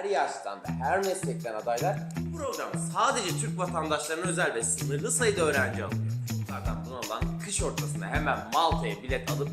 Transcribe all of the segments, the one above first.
her yaştan ve her meslekten adaylar bu program sadece Türk vatandaşlarına özel ve sınırlı sayıda öğrenci alıyor. Zaten buna olan kış ortasında hemen Malta'ya bilet alıp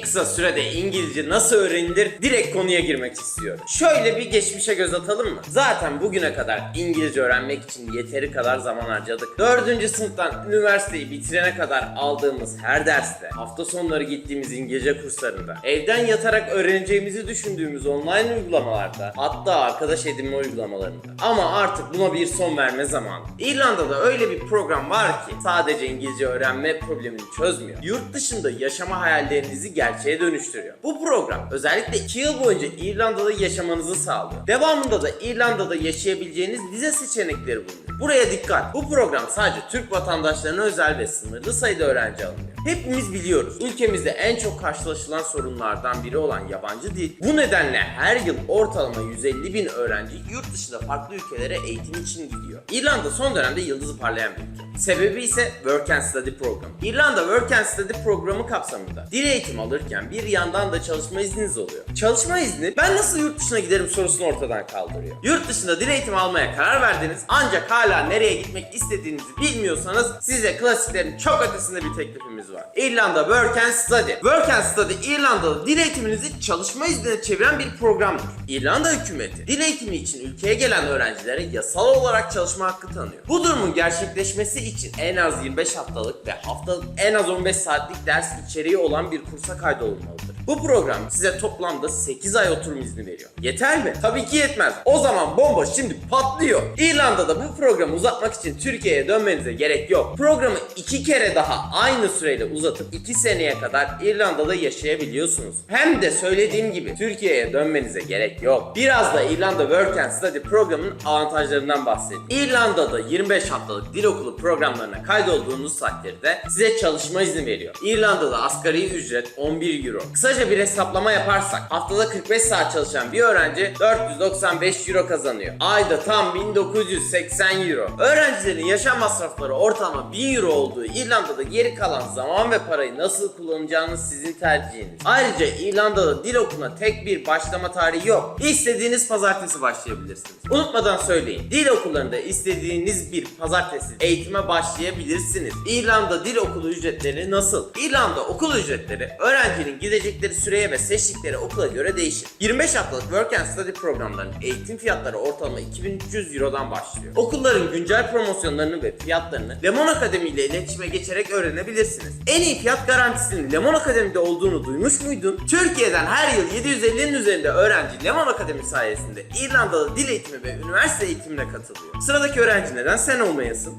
kısa sürede İngilizce nasıl öğrenilir direkt konuya girmek istiyorum. Şöyle bir geçmişe göz atalım mı? Zaten bugüne kadar İngilizce öğrenmek için yeteri kadar zaman harcadık. 4. sınıftan üniversiteyi bitirene kadar aldığımız her derste, hafta sonları gittiğimiz İngilizce kurslarında, evden yatarak öğreneceğimizi düşündüğümüz online uygulamalarda, hatta arkadaş edinme uygulamalarında. Ama artık buna bir son verme zamanı. İrlanda'da öyle bir program var ki sadece İngilizce öğrenme problemini çözmüyor. Yurt dışında yaşama hayallerinizi gerçeğe dönüştürüyor. Bu program özellikle 2 yıl boyunca İrlanda'da yaşamanızı sağlıyor. Devamında da İrlanda'da yaşayabileceğiniz vize seçenekleri bulunuyor. Buraya dikkat. Bu program sadece Türk vatandaşlarına özel ve sınırlı sayıda öğrenci alınıyor. Hepimiz biliyoruz. Ülkemizde en çok karşılaşılan sorunlardan biri olan yabancı dil. Bu nedenle her yıl ortalama 150 bin öğrenci yurt dışında farklı ülkelere eğitim için gidiyor. İrlanda son dönemde yıldızı parlayan bir ülke. Sebebi ise Work and Study Program. İrlanda Work and Study programı kapsamında dil eğitimi alırken bir yandan da çalışma izniniz oluyor. Çalışma izni ben nasıl yurt dışına giderim sorusunu ortadan kaldırıyor. Yurt dışında dil eğitimi almaya karar verdiniz ancak hala nereye gitmek istediğinizi bilmiyorsanız size klasiklerin çok ötesinde bir teklifimiz var. İrlanda Work and Study. Work and Study İrlanda'da dil eğitiminizi çalışma iznine çeviren bir programdır. İrlanda hükümeti dil eğitimi için ülkeye gelen öğrencilere yasal olarak çalışma hakkı tanıyor. Bu durumun gerçekleşmesi için en az 25 haftalık ve haftalık en az 15 saatlik ders içeriği olan bir kursa kaydolunmalıdır. Bu program size toplamda 8 ay oturum izni veriyor. Yeter mi? Tabii ki yetmez. O zaman bomba şimdi patlıyor. İrlanda'da bu programı uzatmak için Türkiye'ye dönmenize gerek yok. Programı iki kere daha aynı süreyle uzatıp 2 seneye kadar İrlanda'da yaşayabiliyorsunuz. Hem de söylediğim gibi Türkiye'ye dönmenize gerek yok. Biraz da İrlanda Work and Study programının avantajlarından bahsedeyim. İrlanda'da 25 haftalık dil okulu programlarına kaydolduğunuz takdirde size çalışma izni veriyor. İrlanda'da asgari ücret 11 euro. Kısaca bir hesaplama yaparsak haftada 45 saat çalışan bir öğrenci 495 euro kazanıyor. Ayda tam 1980 euro. Öğrencilerin yaşam masrafları ortalama 1000 euro olduğu İrlanda'da geri kalan zaman ve parayı nasıl kullanacağınız sizin tercihiniz. Ayrıca İrlanda'da dil okuluna tek bir başlama tarihi yok. İstediğiniz pazartesi başlayabilirsiniz. Unutmadan söyleyin. Dil okullarında istediğiniz bir pazartesi eğitime başlayabilirsiniz. İrlanda dil okulu ücretleri nasıl? İrlanda okul ücretleri öğrencinin gidecekleri süreye ve seçtikleri okula göre değişir. 25 haftalık Work and Study programlarının eğitim fiyatları ortalama 2300 Euro'dan başlıyor. Okulların güncel promosyonlarını ve fiyatlarını Lemon Akademi ile iletişime geçerek öğrenebilirsiniz. En iyi fiyat garantisinin Lemon Akademi'de olduğunu duymuş muydun? Türkiye'den her yıl 750'nin üzerinde öğrenci Lemon Akademi sayesinde İrlanda'da dil eğitimi ve üniversite eğitimine katılıyor. Sıradaki öğrenci neden sen olmayasın?